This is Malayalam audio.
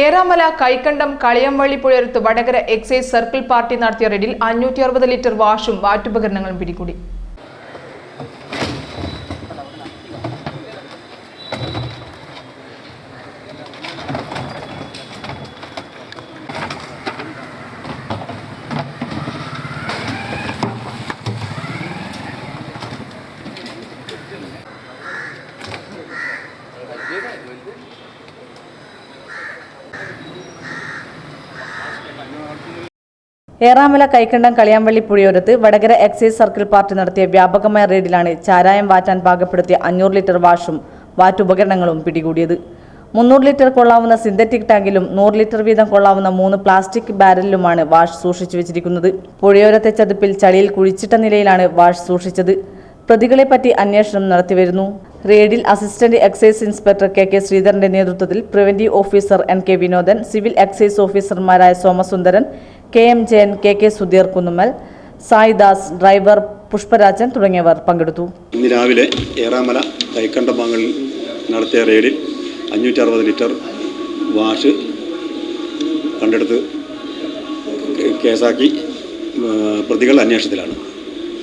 ഏറാമല കൈക്കണ്ടം കളിയംവള്ളി പുഴയത്ത് വടകര എക്സൈസ് സർക്കിൾ പാർട്ടി നടത്തിയ റെയ്ഡിൽ അഞ്ഞൂറ്റി അറുപത് ലിറ്റർ വാഷും വാറ്റുപകരണങ്ങളും പിടികൂടി. ഏറാമല കൈക്കണ്ടം കളിയാമ്പള്ളി പുഴയോരത്ത് വടകര എക്സൈസ് സർക്കിൾ പാർട്ടി നടത്തിയ വ്യാപകമായ റെയ്ഡിലാണ് ചാരായം വാറ്റാൻ പാകപ്പെടുത്തിയ അഞ്ഞൂറ് ലിറ്റർ വാഷും വാറ്റുപകരണങ്ങളും പിടികൂടിയത്. മുന്നൂറ് ലിറ്റർ കൊള്ളാവുന്ന സിന്തറ്റിക് ടാങ്കിലും നൂറ് ലിറ്റർ വീതം കൊള്ളാവുന്ന മൂന്ന് പ്ലാസ്റ്റിക് ബാരലിലുമാണ് വാഷ് സൂക്ഷിച്ചു വെച്ചിരിക്കുന്നത്. പുഴയോരത്തെ ചതുപ്പിൽ ചളിയിൽ കുഴിച്ചിട്ട നിലയിലാണ് വാഷ് സൂക്ഷിച്ചത്. പ്രതികളെപ്പറ്റി അന്വേഷണം നടത്തിവരുന്നു. റെയ്ഡിൽ assistant excise inspector K K ശ്രീധരന്റെ നേതൃത്വത്തിൽ preventive officer N K Vinodan civil excise ഓഫീസർമാരായ Somasundaran K M Jayan K K Sudheer Kunnummal Saidas driver Pushparajan തുടങ്ങിയവർ പങ്കെടുത്തു ഇന്ന് രാവിലെ ഏറാമല കൈക്കണ്ടഭാഗങ്ങളിൽ നടത്തിയ റെയ്ഡിൽ അഞ്ഞൂറ്റി അറുപത് ലിറ്റർ വാഷ് കണ്ടെടുത്ത് കേസാക്കി പ്രതികൾ അന്വേഷണത്തിലാണ്